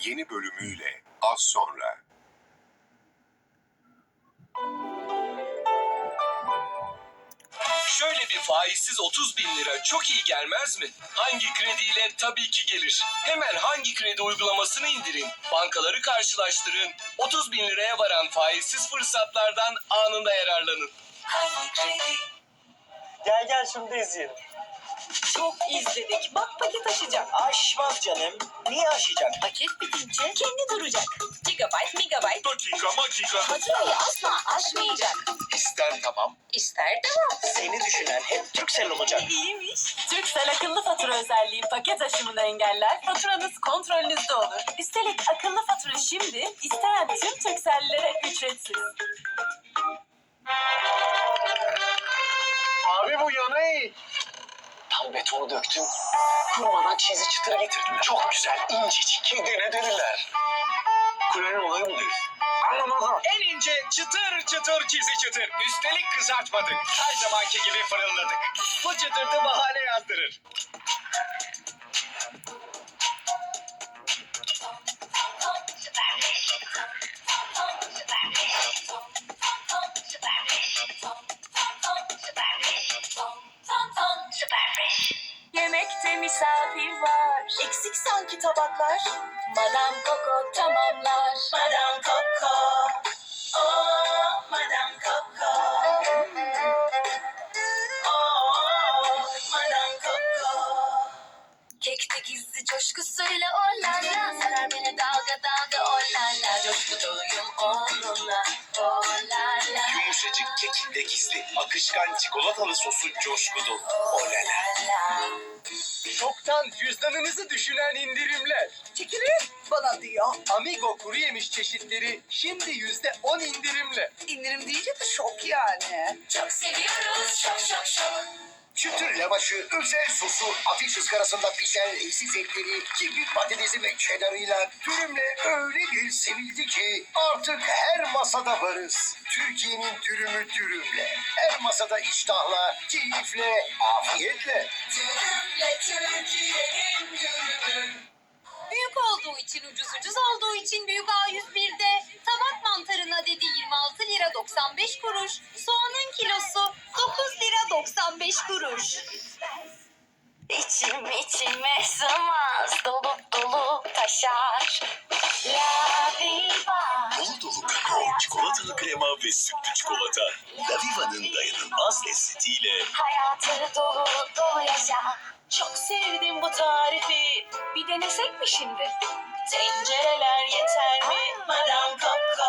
Yeni bölümüyle az sonra. Şöyle bir faizsiz 30 bin lira çok iyi gelmez mi? Hangi krediyle? Tabii ki gelir. Hemen hangi kredi uygulamasını indirin. Bankaları karşılaştırın. 30 bin liraya varan faizsiz fırsatlardan anında yararlanın. Hangi kredi? Gel gel da izleyelim. Çok izledik. Bak paket aşacak. Aşmaz canım. Niye aşacak? Paket bitince kendi duracak. Gigabyte, megabyte. Dakika makika. Faturayı asla aşmayacak. İster tamam. İster devam. Seni düşünen hep Türksel olacak. İyiymiş. Türksel akıllı fatura özelliği paket aşımını engeller. Faturanız kontrolünüzde olur. Üstelik akıllı fatura şimdi isteyen tüm Türksellilere ücretsiz. Abi bu yanı Tam betonu döktüm. Durmadan çizi çıtıra getirdim. Çok güzel. incecik. Kedine deliler. Kulenin olayı mı diyorsun? Anlamazlar. En ince çıtır çıtır çizi çıtır. Üstelik kızartmadık. Her zamanki gibi fırınladık. Bu çıtırtı bahane yazdırır. Yemekte misafir var. Eksik sanki tabaklar. Madame Coco tamamlar. Madame Coco. Oh, Madame Coco. Oh, Madame Coco. Kekte gizli coşkusuyla oh la la Sarar beni dalga dalga oh la la Coşku doluyum onunla oh la la Yumuşacık kekinde gizli akışkan çikolatalı sosu coşku dolu. Olala. la Çoktan cüzdanınızı düşünen indirimler. Çekilin bana diyor. Amigo kuru yemiş çeşitleri şimdi yüzde on indirimle. İndirim deyince de şok yani. Çok seviyoruz şok şok şok Çıtır lavaşı, özel sosu, ateş ızgarasında pişen eşsiz etleri, kibrit patatesi ve cheddarıyla dürümle öyle bir sevildi ki artık her masada varız. Türkiye'nin dürümü dürümle. Her masada iştahla, keyifle, afiyetle. Dürümle Türkiye'nin dürümü Büyük olduğu için ucuz ucuz olduğu için Büyük A101'de kuruş. İçim içime sığmaz Dolup dolup taşar La viva Dolu dolu kakao, çikolatalı krema ve sütlü çikolata. La Viva'nın dayanılmaz lezzetiyle Hayatı dolu dolu yaşa Çok sevdim bu tarifi Bir denesek mi şimdi? Tencereler yeter mi? Madame Coco